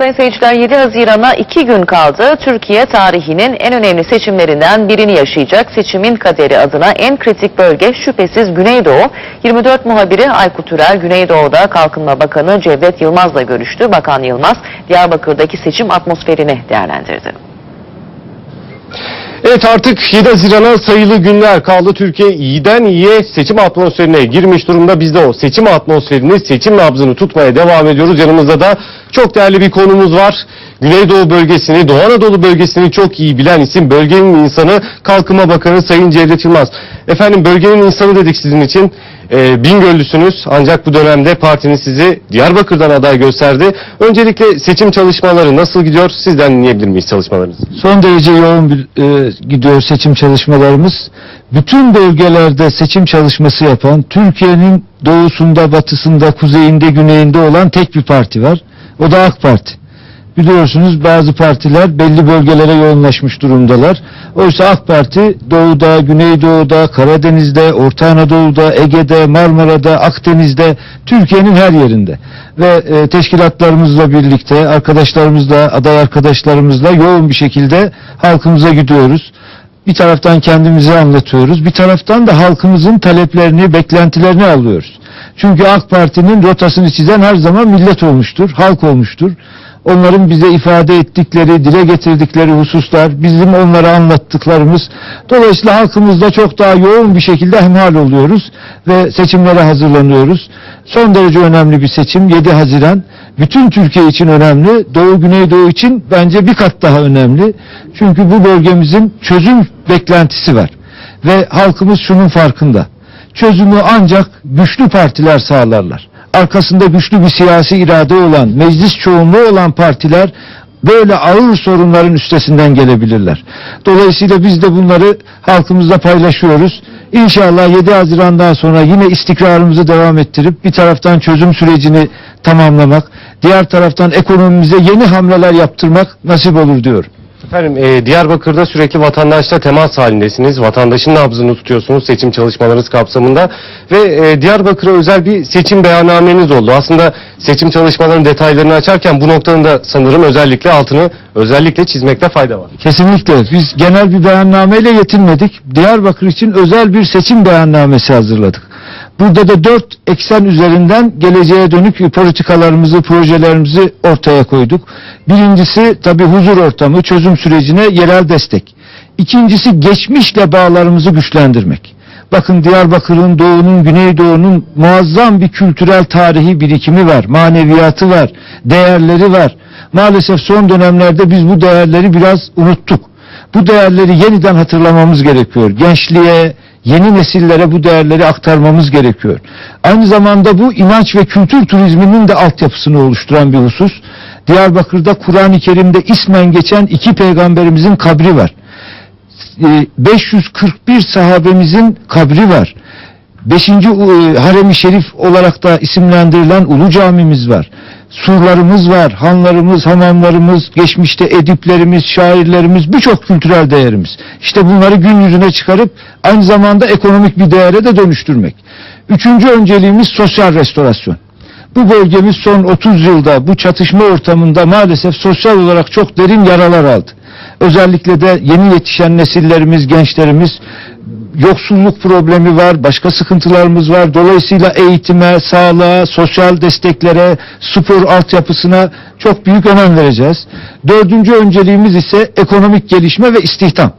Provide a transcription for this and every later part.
Sayın seyirciler 7 Haziran'a 2 gün kaldı. Türkiye tarihinin en önemli seçimlerinden birini yaşayacak. Seçimin kaderi adına en kritik bölge şüphesiz Güneydoğu. 24 muhabiri Aykut Türel Güneydoğu'da Kalkınma Bakanı Cevdet Yılmaz'la görüştü. Bakan Yılmaz Diyarbakır'daki seçim atmosferini değerlendirdi. Evet artık 7 Haziran'a sayılı günler kaldı. Türkiye iyiden iyiye seçim atmosferine girmiş durumda. Biz de o seçim atmosferini, seçim nabzını tutmaya devam ediyoruz. Yanımızda da çok değerli bir konumuz var. Güneydoğu bölgesini, Doğu Anadolu bölgesini çok iyi bilen isim bölgenin insanı Kalkınma Bakanı Sayın Cevdet Yılmaz. Efendim bölgenin insanı dedik sizin için. Ee, Bingöllüsünüz ancak bu dönemde partiniz sizi Diyarbakır'dan aday gösterdi. Öncelikle seçim çalışmaları nasıl gidiyor? Sizden dinleyebilir miyiz çalışmalarınızı? Son derece yoğun bir, e, gidiyor seçim çalışmalarımız. Bütün bölgelerde seçim çalışması yapan, Türkiye'nin doğusunda, batısında, kuzeyinde, güneyinde olan tek bir parti var. O da AK Parti. Biliyorsunuz bazı partiler belli bölgelere yoğunlaşmış durumdalar. Oysa AK Parti doğuda, güneydoğuda, Karadeniz'de, Orta Anadolu'da, Ege'de, Marmara'da, Akdeniz'de, Türkiye'nin her yerinde. Ve e, teşkilatlarımızla birlikte, arkadaşlarımızla, aday arkadaşlarımızla yoğun bir şekilde halkımıza gidiyoruz. Bir taraftan kendimizi anlatıyoruz, bir taraftan da halkımızın taleplerini, beklentilerini alıyoruz. Çünkü AK Parti'nin rotasını çizen her zaman millet olmuştur, halk olmuştur. Onların bize ifade ettikleri, dile getirdikleri hususlar, bizim onlara anlattıklarımız. Dolayısıyla halkımızla çok daha yoğun bir şekilde hemhal oluyoruz ve seçimlere hazırlanıyoruz. Son derece önemli bir seçim 7 Haziran. Bütün Türkiye için önemli, Doğu Güneydoğu için bence bir kat daha önemli. Çünkü bu bölgemizin çözüm beklentisi var. Ve halkımız şunun farkında. Çözümü ancak güçlü partiler sağlarlar arkasında güçlü bir siyasi irade olan, meclis çoğunluğu olan partiler böyle ağır sorunların üstesinden gelebilirler. Dolayısıyla biz de bunları halkımızla paylaşıyoruz. İnşallah 7 Haziran'dan sonra yine istikrarımızı devam ettirip bir taraftan çözüm sürecini tamamlamak, diğer taraftan ekonomimize yeni hamleler yaptırmak nasip olur diyorum. Efendim e, Diyarbakır'da sürekli vatandaşla temas halindesiniz. Vatandaşın nabzını tutuyorsunuz seçim çalışmalarınız kapsamında. Ve e, Diyarbakır'a özel bir seçim beyannameniz oldu. Aslında seçim çalışmalarının detaylarını açarken bu noktanın da sanırım özellikle altını özellikle çizmekte fayda var. Kesinlikle. Biz genel bir beyannameyle yetinmedik. Diyarbakır için özel bir seçim beyannamesi hazırladık. Burada da dört eksen üzerinden geleceğe dönük politikalarımızı, projelerimizi ortaya koyduk. Birincisi tabii huzur ortamı, çözüm sürecine yerel destek. İkincisi geçmişle bağlarımızı güçlendirmek. Bakın Diyarbakır'ın, Doğu'nun, Güneydoğu'nun muazzam bir kültürel tarihi birikimi var, maneviyatı var, değerleri var. Maalesef son dönemlerde biz bu değerleri biraz unuttuk. Bu değerleri yeniden hatırlamamız gerekiyor. Gençliğe, yeni nesillere bu değerleri aktarmamız gerekiyor. Aynı zamanda bu inanç ve kültür turizminin de altyapısını oluşturan bir husus. Diyarbakır'da Kur'an-ı Kerim'de ismen geçen iki peygamberimizin kabri var. Ee, 541 sahabemizin kabri var. Beşinci e, harem-i şerif olarak da isimlendirilen Ulu Camimiz var. Surlarımız var, hanlarımız, hamamlarımız, geçmişte ediplerimiz, şairlerimiz, birçok kültürel değerimiz. İşte bunları gün yüzüne çıkarıp aynı zamanda ekonomik bir değere de dönüştürmek. Üçüncü önceliğimiz sosyal restorasyon. Bu bölgemiz son 30 yılda bu çatışma ortamında maalesef sosyal olarak çok derin yaralar aldı. Özellikle de yeni yetişen nesillerimiz, gençlerimiz yoksulluk problemi var, başka sıkıntılarımız var. Dolayısıyla eğitime, sağlığa, sosyal desteklere, spor altyapısına çok büyük önem vereceğiz. Dördüncü önceliğimiz ise ekonomik gelişme ve istihdam.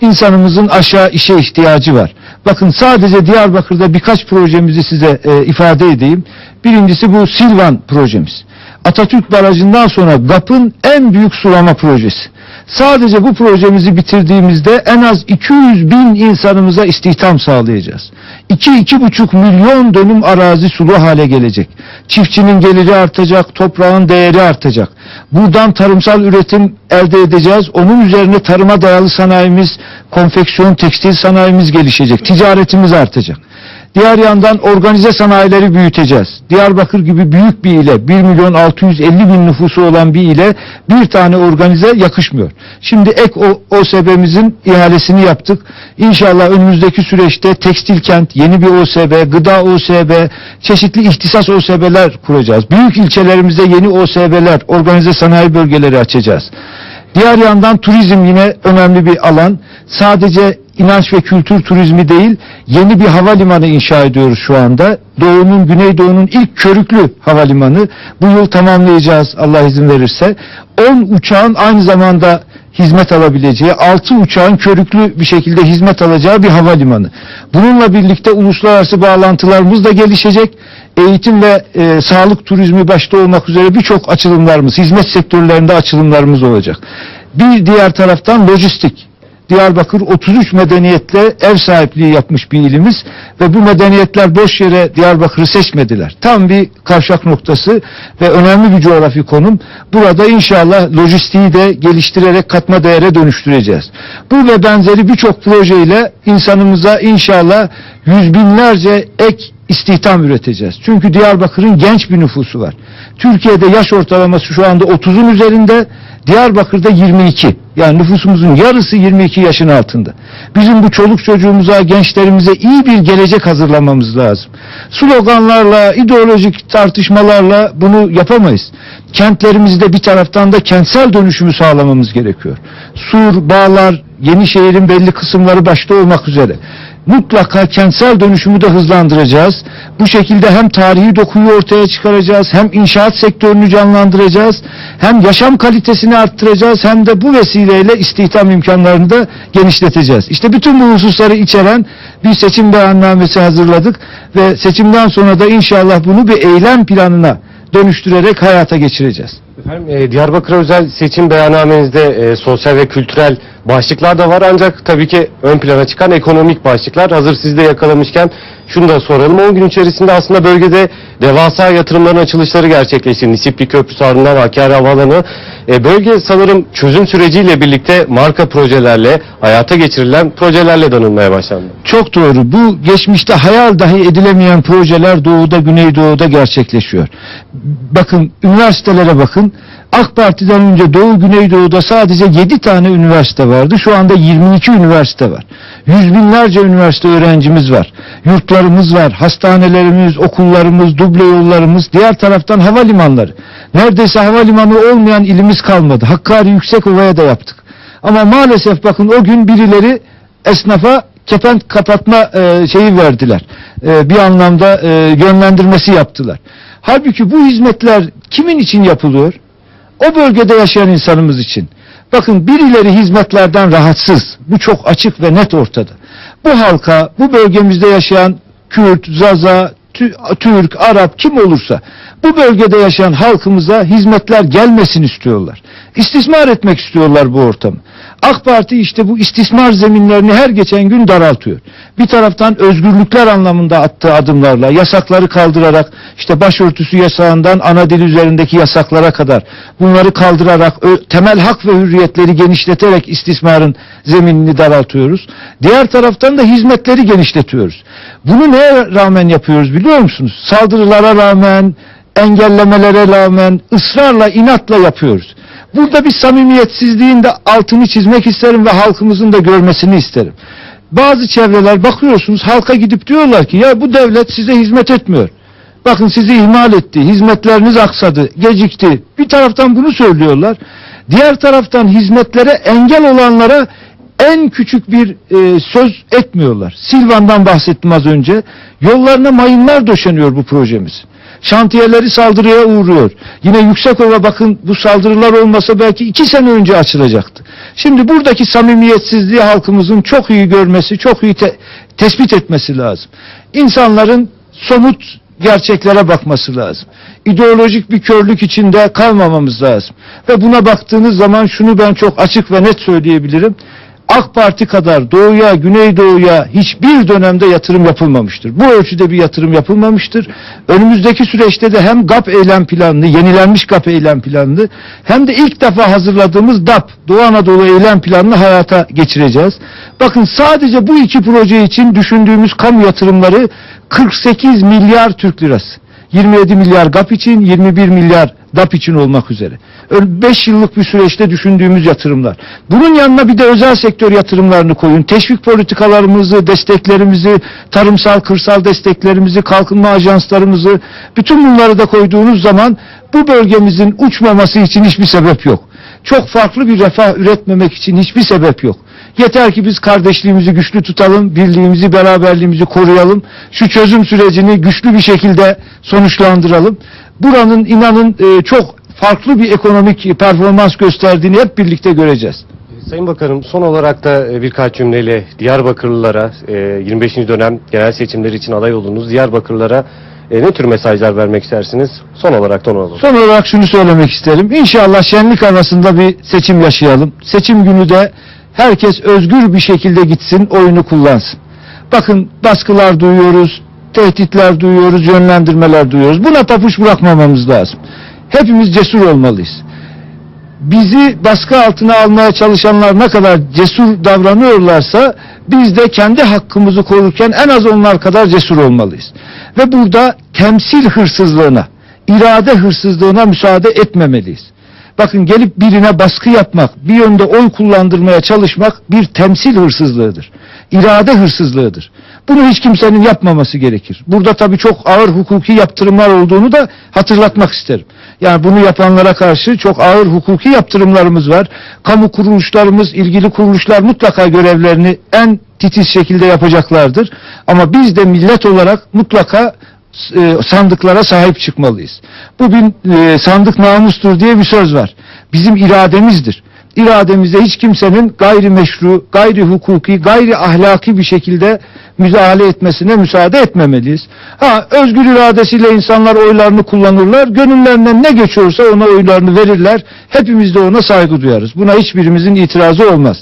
İnsanımızın aşağı işe ihtiyacı var. Bakın sadece Diyarbakır'da birkaç projemizi size e, ifade edeyim. Birincisi bu Silvan projemiz. Atatürk Barajı'ndan sonra GAP'ın en büyük sulama projesi. Sadece bu projemizi bitirdiğimizde en az 200 bin insanımıza istihdam sağlayacağız. 2-2,5 milyon dönüm arazi sulu hale gelecek. Çiftçinin geliri artacak, toprağın değeri artacak. Buradan tarımsal üretim elde edeceğiz. Onun üzerine tarıma dayalı sanayimiz, konfeksiyon, tekstil sanayimiz gelişecek. Ticaretimiz artacak. Diğer yandan organize sanayileri büyüteceğiz. Diyarbakır gibi büyük bir ile 1 milyon 650 bin nüfusu olan bir ile bir tane organize yakışmıyor. Şimdi ek OSB'mizin ihalesini yaptık. İnşallah önümüzdeki süreçte tekstil kent, yeni bir OSB, gıda OSB, çeşitli ihtisas OSB'ler kuracağız. Büyük ilçelerimizde yeni OSB'ler, organize sanayi bölgeleri açacağız. Diğer yandan turizm yine önemli bir alan. Sadece inanç ve kültür turizmi değil, yeni bir havalimanı inşa ediyoruz şu anda. Doğu'nun, Güneydoğu'nun ilk körüklü havalimanı. Bu yıl tamamlayacağız Allah izin verirse. 10 uçağın aynı zamanda hizmet alabileceği, 6 uçağın körüklü bir şekilde hizmet alacağı bir havalimanı. Bununla birlikte uluslararası bağlantılarımız da gelişecek. Eğitim ve e, sağlık turizmi başta olmak üzere birçok açılımlarımız, hizmet sektörlerinde açılımlarımız olacak. Bir diğer taraftan lojistik. Diyarbakır 33 medeniyetle ev sahipliği yapmış bir ilimiz ve bu medeniyetler boş yere Diyarbakır'ı seçmediler. Tam bir kavşak noktası ve önemli bir coğrafi konum. Burada inşallah lojistiği de geliştirerek katma değere dönüştüreceğiz. Bu ve benzeri birçok projeyle insanımıza inşallah yüz binlerce ek istihdam üreteceğiz. Çünkü Diyarbakır'ın genç bir nüfusu var. Türkiye'de yaş ortalaması şu anda 30'un üzerinde, Diyarbakır'da 22. Yani nüfusumuzun yarısı 22 yaşın altında. Bizim bu çoluk çocuğumuza, gençlerimize iyi bir gelecek hazırlamamız lazım. Sloganlarla, ideolojik tartışmalarla bunu yapamayız. Kentlerimizde bir taraftan da kentsel dönüşümü sağlamamız gerekiyor. Sur, bağlar, Yenişehir'in belli kısımları başta olmak üzere mutlaka kentsel dönüşümü de hızlandıracağız. Bu şekilde hem tarihi dokuyu ortaya çıkaracağız, hem inşaat sektörünü canlandıracağız, hem yaşam kalitesini arttıracağız, hem de bu vesileyle istihdam imkanlarını da genişleteceğiz. İşte bütün bu hususları içeren bir seçim beyannamesi hazırladık ve seçimden sonra da inşallah bunu bir eylem planına dönüştürerek hayata geçireceğiz. Efendim, e, Diyarbakır'a özel seçim beyannamenizde e, sosyal ve kültürel başlıklar da var ancak tabii ki ön plana çıkan ekonomik başlıklar. Hazır siz de yakalamışken şunu da soralım. 10 gün içerisinde aslında bölgede devasa yatırımların açılışları gerçekleşti. Nisipli Köprüsü ardından Hakkari Havaalanı. E, bölge sanırım çözüm süreciyle birlikte marka projelerle, hayata geçirilen projelerle danılmaya başlandı. Çok doğru. Bu geçmişte hayal dahi edilemeyen projeler doğuda, güneydoğuda gerçekleşiyor. Bakın üniversitelere bakın. AK Parti'den önce Doğu Güneydoğu'da sadece 7 tane üniversite vardı. Şu anda 22 üniversite var. Yüz binlerce üniversite öğrencimiz var. Yurtlarımız var. Hastanelerimiz, okullarımız, duble yollarımız. Diğer taraftan havalimanları. Neredeyse havalimanı olmayan ilimiz kalmadı. Hakkari Yüksekova'ya da yaptık. Ama maalesef bakın o gün birileri esnafa kepenk kapatma e, şeyi verdiler. E, bir anlamda e, yönlendirmesi yaptılar. Halbuki bu hizmetler kimin için yapılıyor? O bölgede yaşayan insanımız için. Bakın birileri hizmetlerden rahatsız. Bu çok açık ve net ortada. Bu halka, bu bölgemizde yaşayan Kürt, Zaza, Tü- Türk, Arap kim olursa bu bölgede yaşayan halkımıza hizmetler gelmesin istiyorlar. İstismar etmek istiyorlar bu ortamı. AK Parti işte bu istismar zeminlerini her geçen gün daraltıyor. Bir taraftan özgürlükler anlamında attığı adımlarla, yasakları kaldırarak, işte başörtüsü yasağından ana dil üzerindeki yasaklara kadar bunları kaldırarak, temel hak ve hürriyetleri genişleterek istismarın zeminini daraltıyoruz. Diğer taraftan da hizmetleri genişletiyoruz. Bunu neye rağmen yapıyoruz biliyor musunuz? Saldırılara rağmen, engellemelere rağmen, ısrarla, inatla yapıyoruz. Burada bir samimiyetsizliğin de altını çizmek isterim ve halkımızın da görmesini isterim. Bazı çevreler bakıyorsunuz halka gidip diyorlar ki ya bu devlet size hizmet etmiyor. Bakın sizi ihmal etti, hizmetleriniz aksadı, gecikti. Bir taraftan bunu söylüyorlar. Diğer taraftan hizmetlere engel olanlara en küçük bir e, söz etmiyorlar. Silvan'dan bahsettim az önce. Yollarına mayınlar döşeniyor bu projemiz. Şantiyeleri saldırıya uğruyor. Yine Yüksekova bakın bu saldırılar olmasa belki iki sene önce açılacaktı. Şimdi buradaki samimiyetsizliği halkımızın çok iyi görmesi, çok iyi te- tespit etmesi lazım. İnsanların somut gerçeklere bakması lazım. İdeolojik bir körlük içinde kalmamamız lazım. Ve buna baktığınız zaman şunu ben çok açık ve net söyleyebilirim. AK Parti kadar doğuya, güneydoğuya hiçbir dönemde yatırım yapılmamıştır. Bu ölçüde bir yatırım yapılmamıştır. Önümüzdeki süreçte de hem GAP eylem planını, yenilenmiş GAP eylem planını hem de ilk defa hazırladığımız DAP, Doğu Anadolu eylem planını hayata geçireceğiz. Bakın sadece bu iki proje için düşündüğümüz kamu yatırımları 48 milyar Türk lirası. 27 milyar GAP için, 21 milyar DAP için olmak üzere. 5 yıllık bir süreçte düşündüğümüz yatırımlar. Bunun yanına bir de özel sektör yatırımlarını koyun. Teşvik politikalarımızı, desteklerimizi, tarımsal, kırsal desteklerimizi, kalkınma ajanslarımızı, bütün bunları da koyduğunuz zaman bu bölgemizin uçmaması için hiçbir sebep yok. Çok farklı bir refah üretmemek için hiçbir sebep yok. Yeter ki biz kardeşliğimizi güçlü tutalım, birliğimizi, beraberliğimizi koruyalım. Şu çözüm sürecini güçlü bir şekilde sonuçlandıralım. Buranın inanın e, çok farklı bir ekonomik performans gösterdiğini hep birlikte göreceğiz. Sayın Bakanım son olarak da e, birkaç cümleyle Diyarbakırlılara e, 25. dönem genel seçimleri için aday olduğunuz Diyarbakırlılara e, ne tür mesajlar vermek istersiniz? Son olarak da onu alalım. Son olarak şunu söylemek isterim. İnşallah şenlik havasında bir seçim yaşayalım. Seçim günü de herkes özgür bir şekilde gitsin, oyunu kullansın. Bakın baskılar duyuyoruz, tehditler duyuyoruz, yönlendirmeler duyuyoruz. Buna papuç bırakmamamız lazım. Hepimiz cesur olmalıyız. Bizi baskı altına almaya çalışanlar ne kadar cesur davranıyorlarsa biz de kendi hakkımızı korurken en az onlar kadar cesur olmalıyız. Ve burada temsil hırsızlığına, irade hırsızlığına müsaade etmemeliyiz. Bakın gelip birine baskı yapmak, bir yönde oy kullandırmaya çalışmak bir temsil hırsızlığıdır. İrade hırsızlığıdır. Bunu hiç kimsenin yapmaması gerekir. Burada tabii çok ağır hukuki yaptırımlar olduğunu da hatırlatmak isterim. Yani bunu yapanlara karşı çok ağır hukuki yaptırımlarımız var. Kamu kuruluşlarımız, ilgili kuruluşlar mutlaka görevlerini en titiz şekilde yapacaklardır. Ama biz de millet olarak mutlaka e, sandıklara sahip çıkmalıyız. Bu bir e, sandık namustur diye bir söz var. Bizim irademizdir. İrademize hiç kimsenin gayri meşru, gayri hukuki, gayri ahlaki bir şekilde müdahale etmesine müsaade etmemeliyiz. Ha, özgür iradesiyle insanlar oylarını kullanırlar. Gönüllerinden ne geçiyorsa ona oylarını verirler. Hepimiz de ona saygı duyarız. Buna hiçbirimizin itirazı olmaz.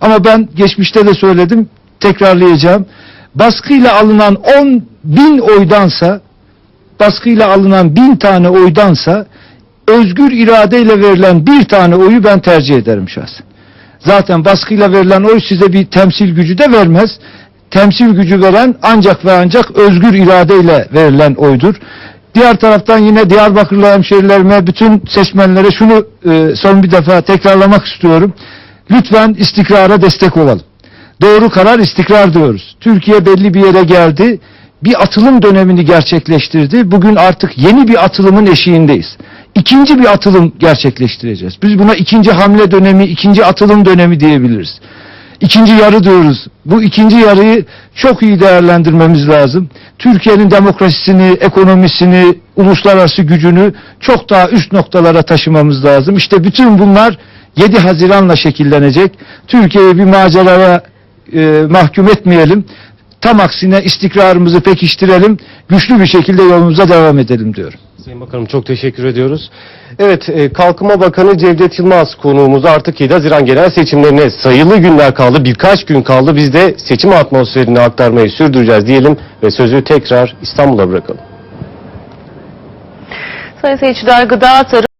Ama ben geçmişte de söyledim, tekrarlayacağım. Baskıyla alınan 10 bin oydansa, baskıyla alınan bin tane oydansa, özgür iradeyle verilen bir tane oyu ben tercih ederim şahsen. Zaten baskıyla verilen oy size bir temsil gücü de vermez. Temsil gücü veren ancak ve ancak özgür iradeyle verilen oydur. Diğer taraftan yine Diyarbakırlı hemşerilerime, bütün seçmenlere şunu e, son bir defa tekrarlamak istiyorum. Lütfen istikrara destek olalım. Doğru karar istikrar diyoruz. Türkiye belli bir yere geldi. Bir atılım dönemini gerçekleştirdi. Bugün artık yeni bir atılımın eşiğindeyiz. İkinci bir atılım gerçekleştireceğiz. Biz buna ikinci hamle dönemi, ikinci atılım dönemi diyebiliriz. İkinci yarı diyoruz. Bu ikinci yarıyı çok iyi değerlendirmemiz lazım. Türkiye'nin demokrasisini, ekonomisini, uluslararası gücünü çok daha üst noktalara taşımamız lazım. İşte bütün bunlar 7 Haziran'la şekillenecek. Türkiye'yi bir maceraya e, mahkum etmeyelim. Tam aksine istikrarımızı pekiştirelim. Güçlü bir şekilde yolumuza devam edelim diyorum. Sayın Bakanım çok teşekkür ediyoruz. Evet, e, Kalkınma Bakanı Cevdet Yılmaz konuğumuz artık 7 Haziran genel seçimlerine sayılı günler kaldı, birkaç gün kaldı. Biz de seçim atmosferini aktarmayı sürdüreceğiz diyelim ve sözü tekrar İstanbul'a bırakalım. Sayın seyirciler gıda, tarım